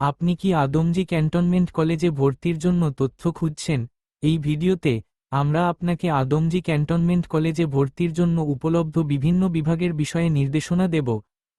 আপনি কি আদমজি ক্যান্টনমেন্ট কলেজে ভর্তির জন্য তথ্য খুঁজছেন? এই ভিডিওতে আমরা আপনাকে আদমজি ক্যান্টনমেন্ট কলেজে ভর্তির জন্য উপলব্ধ বিভিন্ন বিভাগের বিষয়ে নির্দেশনা দেব।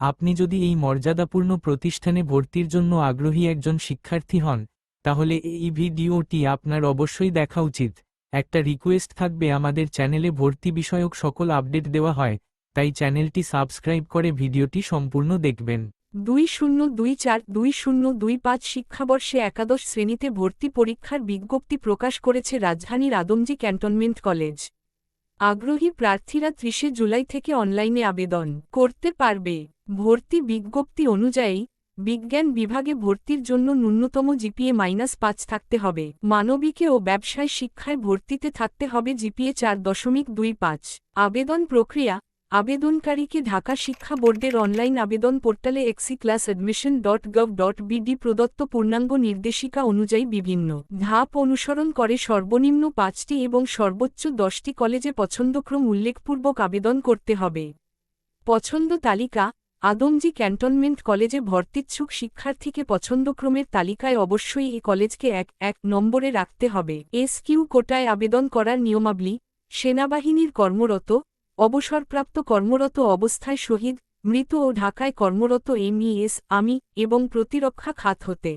আপনি যদি এই মর্যাদাপূর্ণ প্রতিষ্ঠানে ভর্তির জন্য আগ্রহী একজন শিক্ষার্থী হন, তাহলে এই ভিডিওটি আপনার অবশ্যই দেখা উচিত। একটা রিকোয়েস্ট থাকবে, আমাদের চ্যানেলে ভর্তি বিষয়ক সকল আপডেট দেওয়া হয়, তাই চ্যানেলটি সাবস্ক্রাইব করে ভিডিওটি সম্পূর্ণ দেখবেন। দুই শূন্য দুই চার দুই শূন্য দুই পাঁচ শিক্ষাবর্ষে একাদশ শ্রেণীতে ভর্তি পরীক্ষার বিজ্ঞপ্তি প্রকাশ করেছে রাজধানীর আদমজি ক্যান্টনমেন্ট কলেজ। আগ্রহী প্রার্থীরা ত্রিশে জুলাই থেকে অনলাইনে আবেদন করতে পারবে। ভর্তি বিজ্ঞপ্তি অনুযায়ী, বিজ্ঞান বিভাগে ভর্তির জন্য ন্যূনতম জিপিএ মাইনাস পাঁচ থাকতে হবে। মানবিকে ও ব্যবসায় শিক্ষায় ভর্তিতে থাকতে হবে জিপিএ চার দশমিক দুই পাঁচ। আবেদন প্রক্রিয়া আবেদনকারীকে ঢাকা শিক্ষা বোর্ডের অনলাইন আবেদন পোর্টালে XI class admission dot gov dot B D প্রদত্ত পূর্ণাঙ্গ নির্দেশিকা অনুযায়ী বিভিন্ন ধাপ অনুসরণ করে সর্বনিম্ন পাঁচটি এবং সর্বোচ্চ দশটি কলেজে পছন্দক্রম উল্লেখপূর্বক আবেদন করতে হবে। পছন্দ তালিকা, আদমজি ক্যান্টনমেন্ট কলেজে ভর্তিচ্ছুক শিক্ষার্থীকে পছন্দক্রমের তালিকায় অবশ্যই এই কলেজকে এক এক নম্বরে রাখতে হবে। এস কিউ কোটায় আবেদন করার নিয়মাবলী, সেনাবাহিনীর কর্মরত অবসরপ্রাপ্ত কর্মরত অবস্থায় শহীদ, মৃত ও ঢাকায় কর্মরত এমইএস আমি এবং প্রতিরক্ষা খাত হতে।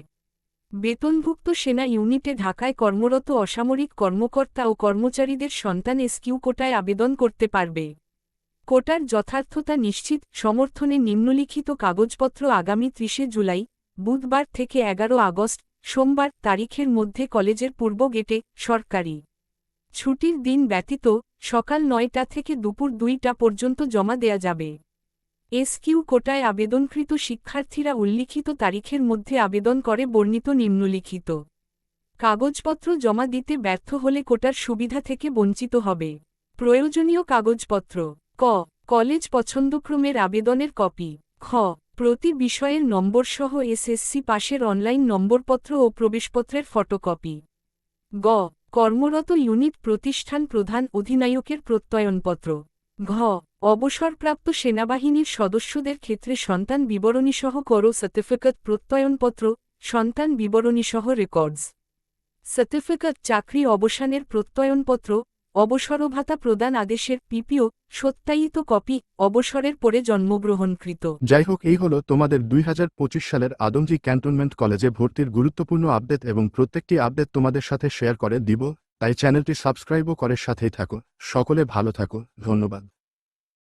বেতনভুক্ত সেনা ইউনিটে ঢাকায় কর্মরত অসামরিক কর্মকর্তা ও কর্মচারীদের সন্তান এসকিউ কোটায় আবেদন করতে পারবে। কোটার যথার্থতা নিশ্চিত, সমর্থনে নিম্নলিখিত কাগজপত্র আগামী ত্রিশে জুলাই, বুধবার থেকে এগারো আগস্ট, সোমবার তারিখের মধ্যে কলেজের পূর্ব গেটে, সরকারি ছুটির দিন ব্যতীত সকাল নয়টা থেকে দুপুর দুইটা পর্যন্ত জমা দেয়া যাবে। এসকিউ কোটায় আবেদনকৃত শিক্ষার্থীরা উল্লিখিত তারিখের মধ্যে আবেদন করে বর্ণিত নিম্নলিখিত। কাগজপত্র জমা দিতে ব্যর্থ হলে কোটার সুবিধা থেকে বঞ্চিত হবে। প্রয়োজনীয় কাগজপত্র। ক। কলেজ পছন্দক্রমের আবেদনের কপি। খ প্রতি বিষয়ের নম্বরসহ এসএসসি পাশের অনলাইন নম্বরপত্র ও প্রবেশপত্রের ফটোকপি। গ। কর্মরত ইউনিট প্রতিষ্ঠান প্রধান অধিনায়কের প্রত্যয়নপত্র। ঘ. অবসরপ্রাপ্ত সেনাবাহিনীর সদস্যদের ক্ষেত্রে সন্তান বিবরণীসহ করো সার্টিফিকেট প্রত্যয়নপত্র, সন্তান বিবরণীসহ রেকর্ডস। সার্টিফিকেট চাকরি অবসানের প্রত্যয়নপত্র অবসরভাতা প্রদান আদেশের পিপিও সত্যায়িত কপি অবসরের পরে জন্মগ্রহণকৃত। যাই হোক এই হলো তোমাদের দুই হাজার পঁচিশ সালের আদমজি ক্যান্টনমেন্ট কলেজে ভর্তির গুরুত্বপূর্ণ আপডেট এবং প্রত্যেকটি আপডেট তোমাদের সাথে শেয়ার করে দিব, তাই চ্যানেলটি সাবস্ক্রাইবও করে সাথেই থাকো। সকলে ভালো থাকো, ধন্যবাদ।